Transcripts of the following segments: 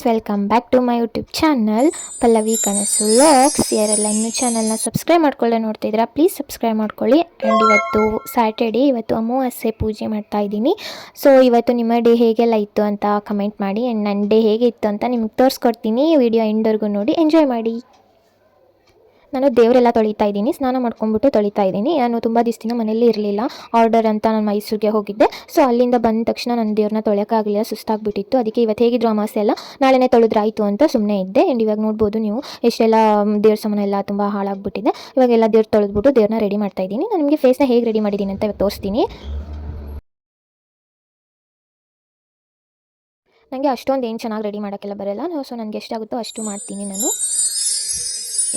Guys welcome back to my YouTube channel Pallavi Kanasu vlogs ಯಾರೆಲ್ಲ ಇನ್ನೂ ಚಾನಲ್ನ subscribe ಮಾಡ್ಕೊಳ್ಳೆ ನೋಡ್ತಾ ಇದ್ದೀರಾ ಪ್ಲೀಸ್ ಸಬ್ಸ್ಕ್ರೈಬ್ ಮಾಡ್ಕೊಳ್ಳಿ ಆ್ಯಂಡ್ ಇವತ್ತು ಸ್ಯಾಟರ್ಡೇ ಇವತ್ತು ಅಮಾವಾಸ್ಯೆ ಪೂಜೆ ಮಾಡ್ತಾ ಇದ್ದೀನಿ. ಸೊ ಇವತ್ತು ನಿಮ್ಮ ಡೇ ಹೇಗೆಲ್ಲ ಇತ್ತು ಅಂತ ಕಮೆಂಟ್ ಮಾಡಿ ಆ್ಯಂಡ್ ನನ್ನ ಡೇ ಹೇಗೆ ಇತ್ತು ಅಂತ ನಿಮ್ಗೆ ತೋರಿಸ್ಕೊಡ್ತೀನಿ. ವಿಡಿಯೋ ಎಂಡ್ವರೆಗೂ ನೋಡಿ ಎಂಜಾಯ್ ಮಾಡಿ. ನಾನು ದೇವರೆಲ್ಲ ತೊಳಿತಾ ಇದ್ದೀನಿ, ಸ್ನಾನ ಮಾಡ್ಕೊಂಡ್ಬಿಟ್ಟು ತೊಳಿತಾ ಇದ್ದೀನಿ. ನಾನು ತುಂಬ ದಿವಸದಿಂದ ಮನೇಲಿ ಇರಲಿಲ್ಲ ಆರ್ಡರ್ ಅಂತ ನಾನು ಮೈಸೂರಿಗೆ ಹೋಗಿದ್ದೆ. ಸೊ ಅಲ್ಲಿಂದ ಬಂದ ತಕ್ಷಣ ನಾನು ದೇವ್ರನ್ನ ತೊಳೆಯೋಕ್ಕಾಗಲಿಲ್ಲ ಸುಸ್ತಾಗ್ಬಿಟ್ಟಿತ್ತು. ಅದಕ್ಕೆ ಇವತ್ತು ಹೇಗಿದ್ರು ಅಮಾಸೆ ಎಲ್ಲ ನಾಳೆನೇ ತೊಳೆದ್ರಾಯಿತು ಅಂತ ಸುಮ್ಮನೆ ಇದ್ದೆ. ಆ್ಯಂಡ್ ಇವಾಗ ನೋಡ್ಬೋದು ನೀವು, ಎಷ್ಟೆಲ್ಲ ದೇವ್ರ ಸಾಮಾನು ಎಲ್ಲ ತುಂಬ ಹಾಳಾಗ್ಬಿಟ್ಟಿದೆ. ಇವಾಗೆಲ್ಲ ದೇವ್ರ ತೊಳೆದ್ಬಿಟ್ಟು ದೇವ್ರನ್ನ ರೆಡಿ ಮಾಡ್ತಾ ಇದ್ದೀನಿ. ನಾನು ನಿಮಗೆ ಫೇಸ್ನ ಹೇಗೆ ರೆಡಿ ಮಾಡಿದ್ದೀನಿ ಅಂತ ಇವಾಗ ತೋರಿಸ್ತೀನಿ. ನನಗೆ ಅಷ್ಟೊಂದು ಏನು ಚೆನ್ನಾಗಿ ರೆಡಿ ಮಾಡೋಕ್ಕೆಲ್ಲ ಬರಲ್ಲ. ಸೊ ನನಗೆ ಎಷ್ಟಾಗುತ್ತೋ ಅಷ್ಟು ಮಾಡ್ತೀನಿ ನಾನು.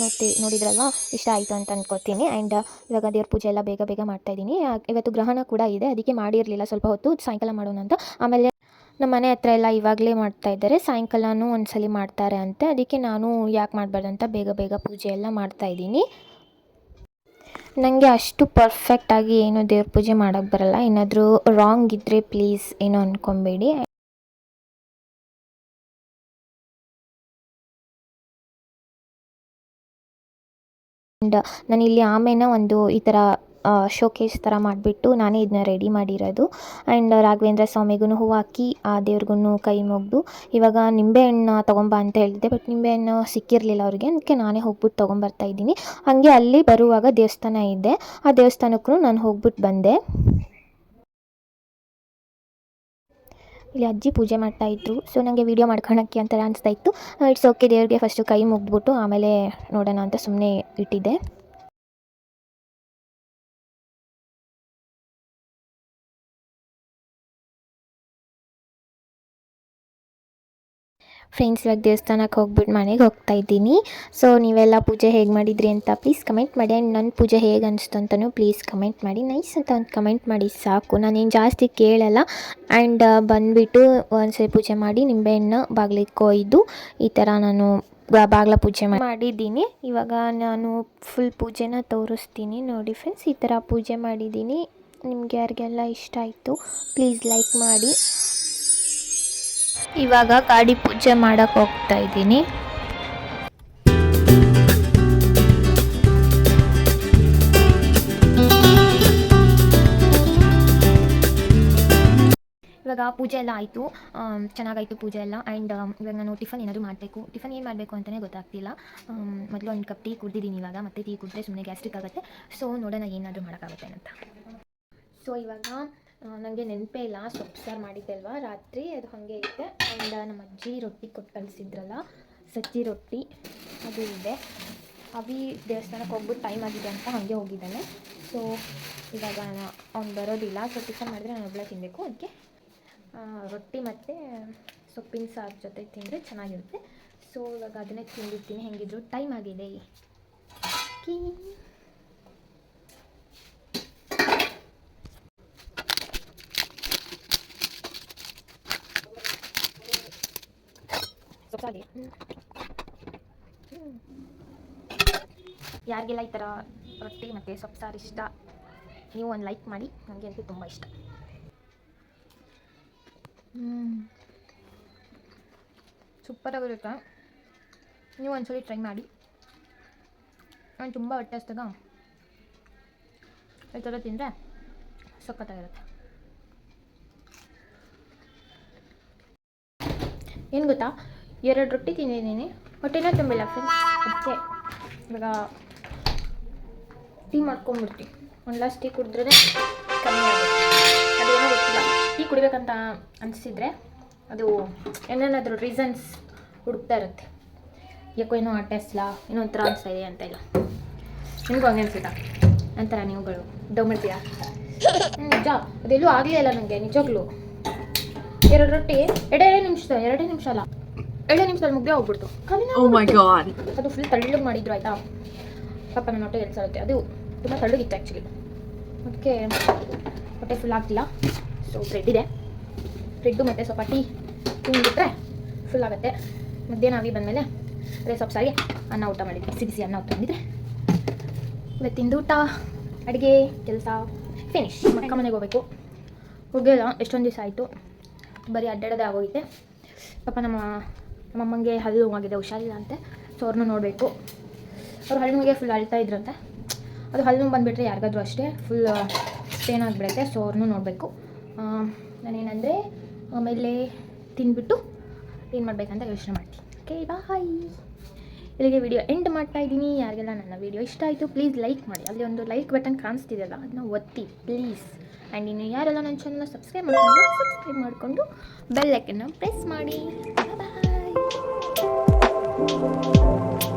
ನೋಡ್ತಿ ನೋಡಿದ್ರಲ್ಲ ಇಷ್ಟ ಆಯಿತು ಅಂತ ಅಂದ್ಕೊತೀನಿ ಆ್ಯಂಡ್ ಇವಾಗ ದೇವ್ರ ಪೂಜೆ ಎಲ್ಲ ಬೇಗ ಬೇಗ ಮಾಡ್ತಾಯಿದ್ದೀನಿ ಇವತ್ತು ಗ್ರಹಣ ಕೂಡ ಇದೆ. ಅದಕ್ಕೆ ಮಾಡಿರಲಿಲ್ಲ ಸ್ವಲ್ಪ ಹೊತ್ತು. ಸಾಯಂಕಾಲ ಮಾಡೋಣ ಅಂತ. ಆಮೇಲೆ ನಮ್ಮ ಮನೆ ಹತ್ರ ಎಲ್ಲ ಇವಾಗಲೇ ಮಾಡ್ತಾ ಇದ್ದಾರೆ. ಸಾಯಂಕಾಲನೂ ಒಂದ್ಸಲಿ ಮಾಡ್ತಾರೆ ಅಂತೆ. ಅದಕ್ಕೆ ನಾನು ಯಾಕೆ ಮಾಡಬಾರ್ದು ಅಂತ ಬೇಗ ಬೇಗ ಪೂಜೆ ಎಲ್ಲ ಮಾಡ್ತಾಯಿದ್ದೀನಿ ನನಗೆ ಅಷ್ಟು ಪರ್ಫೆಕ್ಟಾಗಿ ಏನು ದೇವ್ರ ಪೂಜೆ ಮಾಡೋಕ್ಕೆ ಬರಲ್ಲ. ಏನಾದರೂ ರಾಂಗ್ ಇದ್ದರೆ ಪ್ಲೀಸ್ ಏನು ಅಂದ್ಕೊಬೇಡಿ ಆ್ಯಂಡ್ ನಾನು ಇಲ್ಲಿ ಆಮೇನ ಒಂದು ಈ ಥರ ಶೋಕೇಸ್ ಥರ ಮಾಡಿಬಿಟ್ಟು ನಾನೇ ಇದನ್ನ ರೆಡಿ ಮಾಡಿರೋದು. ಆ್ಯಂಡ್ ರಾಘವೇಂದ್ರ ಸ್ವಾಮಿಗೂ ಹೂವು ಹಾಕಿ, ಆ ದೇವ್ರಿಗೂ ಕೈ ಮುಗಿದು, ಇವಾಗ ನಿಂಬೆಹಣ್ಣು ತೊಗೊಂಬ ಅಂತ ಹೇಳಿದ್ದೆ. ಬಟ್ ನಿಂಬೆಹಣ್ಣು ಸಿಕ್ಕಿರಲಿಲ್ಲ ಅವ್ರಿಗೆ, ಅದಕ್ಕೆ ನಾನೇ ಹೋಗ್ಬಿಟ್ಟು ತೊಗೊಂಬರ್ತಾ ಇದ್ದೀನಿ. ಹಾಗೆ ಅಲ್ಲಿ ಬರುವಾಗ ದೇವಸ್ಥಾನ ಇದೆ. ಆ ದೇವಸ್ಥಾನಕ್ಕೂ ನಾನು ಹೋಗ್ಬಿಟ್ಟು ಬಂದೆ. ಇಲ್ಲಿ ಅಜ್ಜಿ ಪೂಜೆ ಮಾಡ್ತಾ ಇದ್ರು. ಸೊ ನನಗೆ ವೀಡಿಯೋ ಮಾಡ್ಕೊಳಕ್ಕೆ ಅಂತ ಅನಿಸ್ತಾ ಇತ್ತು. ಇಟ್ಸ್ ಓಕೆ ದೇವ್ರಿಗೆ ಫಸ್ಟು ಕೈ ಮುಗ್ದುಬಿಟ್ಟು ಆಮೇಲೆ ನೋಡೋಣ ಅಂತ ಸುಮ್ಮನೆ ಇಟ್ಟಿದ್ದೆ. ಫ್ರೆಂಡ್ಸ್ ಇವಾಗ ದೇವಸ್ಥಾನಕ್ಕೆ ಹೋಗ್ಬಿಟ್ಟು ಮನೆಗೆ ಹೋಗ್ತಾ ಇದ್ದೀನಿ. ಸೊ ನೀವೆಲ್ಲ ಪೂಜೆ ಹೇಗೆ ಮಾಡಿದ್ರಿ ಅಂತ ಪ್ಲೀಸ್ ಕಮೆಂಟ್ ಮಾಡಿ. ಆ್ಯಂಡ್ ನನ್ನ ಪೂಜೆ ಹೇಗೆ ಅನಿಸ್ತು ಅಂತಲೂ ಪ್ಲೀಸ್ ಕಮೆಂಟ್ ಮಾಡಿ. ನೈಸ್ ಅಂತ ಒಂದು ಕಮೆಂಟ್ ಮಾಡಿ, ಸಾಕು. ನಾನೇನು ಜಾಸ್ತಿ ಕೇಳಲ್ಲ. ಆ್ಯಂಡ್ ಬಂದುಬಿಟ್ಟು ಒಂದ್ಸರಿ ಪೂಜೆ ಮಾಡಿ ನಿಂಬೆಹಣ್ಣು, ಬಾಗಿಲಿಗೆ ಕೊಯ್ದು ಈ ಥರ ನಾನು ಬಾಗ್ಲ ಪೂಜೆ ಮಾಡಿದ್ದೀನಿ. ಇವಾಗ ನಾನು ಫುಲ್ ಪೂಜೆನ ತೋರಿಸ್ತೀನಿ. ನೋಡಿ ಫ್ರೆಂಡ್ಸ್ ಈ ಥರ ಪೂಜೆ ಮಾಡಿದ್ದೀನಿ. ನಿಮ್ಗೆ ಯಾರಿಗೆಲ್ಲ ಇಷ್ಟ ಆಯಿತು ಪ್ಲೀಸ್ ಲೈಕ್ ಮಾಡಿ. ಇವಾಗ ಗಾಡಿ ಪೂಜೆ ಮಾಡಕ್ಕೆ ಹೋಗ್ತಾ ಇದ್ದೀನಿ. ಇವಾಗ ಪೂಜೆ ಎಲ್ಲ ಆಯಿತು. ಚೆನ್ನಾಗಾಯಿತು ಪೂಜೆ ಎಲ್ಲ. ಆ್ಯಂಡ್ ಇವಾಗ ನಾನು ಟಿಫನ್ ಏನಾದರೂ ಮಾಡಬೇಕು. ಟಿಫನ್ ಏನು ಮಾಡಬೇಕು ಅಂತಲೇ ಗೊತ್ತಾಗ್ತಿಲ್ಲ. ಮೊದಲು ಒಂದು ಕಪ್ ಟೀ ಕುಡ್ದಿದ್ದೀನಿ ಇವಾಗ. ಮತ್ತೆ ಟೀ ಕುಡಿದ್ರೆ ಸುಮ್ಮನೆ ಗ್ಯಾಸ್ಟ್ರಿಕ್ ಆಗುತ್ತೆ. ಸೊ ನೋಡೋಣ ಏನಾದರೂ ಮಾಡೋಕ್ಕಾಗುತ್ತೆ ಅಂತ. ಸೊ ಇವಾಗ ನನಗೆ ನೆನಪೇ ಇಲ್ಲ, ಸೊಪ್ಪು ಸಾರು ಮಾಡಿದ್ದೆ ಅಲ್ವಾ? ರಾತ್ರಿ ಅದು ಹಾಗೆ ಇದೆ ಆ್ಯಂಡ್ ನಮ್ಮ ಅಜ್ಜಿ ರೊಟ್ಟಿ ಕೊಟ್ಟು ಕಳಿಸಿದ್ರಲ್ಲ, ಸಜ್ಜಿ ರೊಟ್ಟಿ, ಅದು ಇದೆ. ಅವಿ ದೇವಸ್ಥಾನಕ್ಕೆ ಹೋಗ್ಬಿಟ್ಟು ಟೈಮ್ ಆಗಿದೆ ಅಂತ ಹಾಗೆ ಹೋಗಿದ್ದಾನೆ. ಸೊ ಇವಾಗ ಅವ್ನು ಬರೋದಿಲ್ಲ. ಸೊ ಟಿಫನ್ ಮಾಡಿದ್ರೆ ನಾನು ಒಬ್ಬಳೆ ತಿನ್ನಬೇಕು ಅದಕ್ಕೆ ರೊಟ್ಟಿ ಮತ್ತು ಸೊಪ್ಪಿನ ಸಾರು ಜೊತೆ ತಿಂದರೆ ಚೆನ್ನಾಗಿರುತ್ತೆ. ಸೊ ಇವಾಗ ಅದನ್ನೇ ತಿಂದಿರ್ತೀನಿ. ಹೆಂಗಿದ್ರು ಟೈಮ್ ಆಗಿದೆ. ಕೀ ಸೊಪ್ಸಾಗಿ ಯಾರಿಗೆಲ್ಲ ಈ ಥರ ರೊಟ್ಟಿ ಮತ್ತು ಸೊಪ್ಪು ಸಾರು ಇಷ್ಟ ನೀವು ಒಂದು ಲೈಕ್ ಮಾಡಿ ನನಗೆ ಅಂತೂ ತುಂಬ ಇಷ್ಟ. ಸೂಪರಾಗಿರುತ್ತೆ ನೀವು ಒಂದ್ಸಲಿ ಟ್ರೈ ಮಾಡಿ. ನಾನು ತುಂಬ ಹೊಟ್ಟೆ ಹಸ್ದಾಗ ಈ ಥರ ತಿಂದರೆ ಸಖತ್ತಾಗಿರುತ್ತೆ. ಏನು ಗೊತ್ತಾ? ಎರಡು ರೊಟ್ಟಿ ತಿಂದಿದ್ದೀನಿ. ಹೊಟ್ಟೆನ ತುಂಬಿಲ್ಲ ಫ್ರೆಂಡ್ಸ್ ಅದಕ್ಕೆ ಇವಾಗ ಟೀ ಮಾಡ್ಕೊಂಬಿಡ್ತೀನಿ. ಒಂದು ಲಾಸ್ಟ್ ಟೀ ಕುಡಿದ್ರೆ ಕಮ್ಮಿ ಆಗುತ್ತೆ. ಅದೇನೋ ಗೊತ್ತಿಲ್ಲ. ಟೀ ಕುಡಿಬೇಕಂತ ಅನಿಸಿದ್ರೆ ಅದು ಏನೇನಾದರೂ ರೀಸನ್ಸ್ ಹುಡುಕ್ತಾ ಇರುತ್ತೆ. ಯಾಕೋ ಏನೋ ಅಟ್ಟಿಸ್ಲಾ ಏನೋ ಒಂಥರ ಅನಿಸ್ತಾ ಇದೆ ಅಂತ ಇಲ್ಲ. ನಿಮಗೂ ಹಂಗೆ ಅನ್ಸುತ್ತಾ? ನಂತರ ನೀವುಗಳು. ಹ್ಞೂ ನಿಜ. ಅದೆಲ್ಲೂ ಆಗಲೇ ಇಲ್ಲ ನನಗೆ ನಿಜವಾಗ್ಲೂ ಎರಡು ರೊಟ್ಟಿ, ಎರಡೇ ನಿಮಿಷ ಎರಡೇ ನಿಮಿಷ ಅಲ್ಲ. ಎರಡೇ ನಿಮಿಷದಲ್ಲಿ ಮುಗ್ದೇ ಹೋಗ್ಬಿಡ್ತು. ಓ god. ಅದು ಫುಲ್ ತಳ್ಳಗೆ ಮಾಡಿದ್ರು ಆಯ್ತಾ? ಪಾಪ ನನ್ನ ಹೊಟ್ಟೆ ಎಲ್ಸ ಆಗುತ್ತೆ. ಅದು ತುಂಬ ತಳ್ಳಗಿತ್ತು ಆ್ಯಕ್ಚುಲಿ ಅದಕ್ಕೆ ಹೊಟ್ಟೆ ಫುಲ್ ಆಗ್ತಿಲ್ಲ. ಸೊ ಬ್ರೆಡ್ ಇದೆ. ಬ್ರೆಡ್ಡು ಮತ್ತು ಸ್ವಲ್ಪ ಟೀ ತಿಂದ್ಬಿಟ್ರೆ ಫುಲ್ ಆಗುತ್ತೆ. ಮಧ್ಯಾಹ್ನ ಆವಿ ಬಂದಮೇಲೆ ಅದೇ ಸ್ವಲ್ಪ ಸಾರಿಗೆ ಅನ್ನ ಊಟ ಮಾಡಿದ್ವಿ. ಬಿಸಿ ಬಿಸಿ ಅನ್ನ ಊಟ ಮಾಡಿದ್ರೆ ಇವತ್ತಿಂದು ಊಟ ಅಡುಗೆ ಕೆಲಸ ಫಿನಿಶ್ ಮಕ್ಕ ಮನೆಗೆ ಹೋಗ್ಬೇಕು. ಹೋಗಿಲ್ಲ ಎಷ್ಟೊಂದು ದಿವಸ ಆಯಿತು. ಬರೀ ಅಡ್ಡಾಡೋದೇ ಆಗೋಗಿದೆ ಪಾಪ ನಮ್ಮ ನಮ್ಮಮ್ಮಂಗೆ ಹಲ್ಲು ನೋವಾಗಿದೆ ಹುಷಾರಿಲ್ಲ ಅಂತೆ. ಸೊ ಅವ್ರನ್ನೂ ನೋಡಬೇಕು. ಅವ್ರು ಹಲ್ಲು ನೋವಿಗೆ ಫುಲ್ ಅಳ್ತಾ ಇದ್ರಂತೆ. ಅದು ಹಲ್ಲು ನೋವು ಬಂದುಬಿಟ್ರೆ ಯಾರಿಗಾದ್ರೂ ಅಷ್ಟೇ ಫುಲ್ ಸ್ಟೇನ್ ಆಗಿಬಿಡುತ್ತೆ. ಸೊ ಅವ್ರನ್ನೂ ನೋಡಬೇಕು. ನಾನೇನಂದರೆ, ಆಮೇಲೆ ತಿಂದ್ಬಿಟ್ಟು ಏನು ಮಾಡಬೇಕಂತ ಯೋಚನೆ ಮಾಡ್ತೀನಿ. ಓಕೆ ಬಾಯ್ ಇಲ್ಲಿಗೆ ವಿಡಿಯೋ ಎಂಡ್ ಮಾಡ್ತಾ ಇದ್ದೀನಿ. ಯಾರಿಗೆಲ್ಲ ನನ್ನ ವಿಡಿಯೋ ಇಷ್ಟ ಆಯಿತು ಪ್ಲೀಸ್ ಲೈಕ್ ಮಾಡಿ. ಅಲ್ಲಿ ಒಂದು ಲೈಕ್ ಬಟನ್ ಕಾಣಿಸ್ತಿದೆಯಲ್ಲ ಅದನ್ನ ಒತ್ತಿ ಪ್ಲೀಸ್ ಆ್ಯಂಡ್ ಇನ್ನು ಯಾರೆಲ್ಲ ನನ್ನ ಚಾನಲ್ನ ಸಬ್ಸ್ಕ್ರೈಬ್ ಮಾಡಿಕೊಂಡು ಸಬ್ಸ್ಕ್ರೈಬ್ ಮಾಡಿಕೊಂಡು ಬೆಲ್ ಐಕನ್ನ ಪ್ರೆಸ್ ಮಾಡಿ. ಬಾಯ್ Thank you.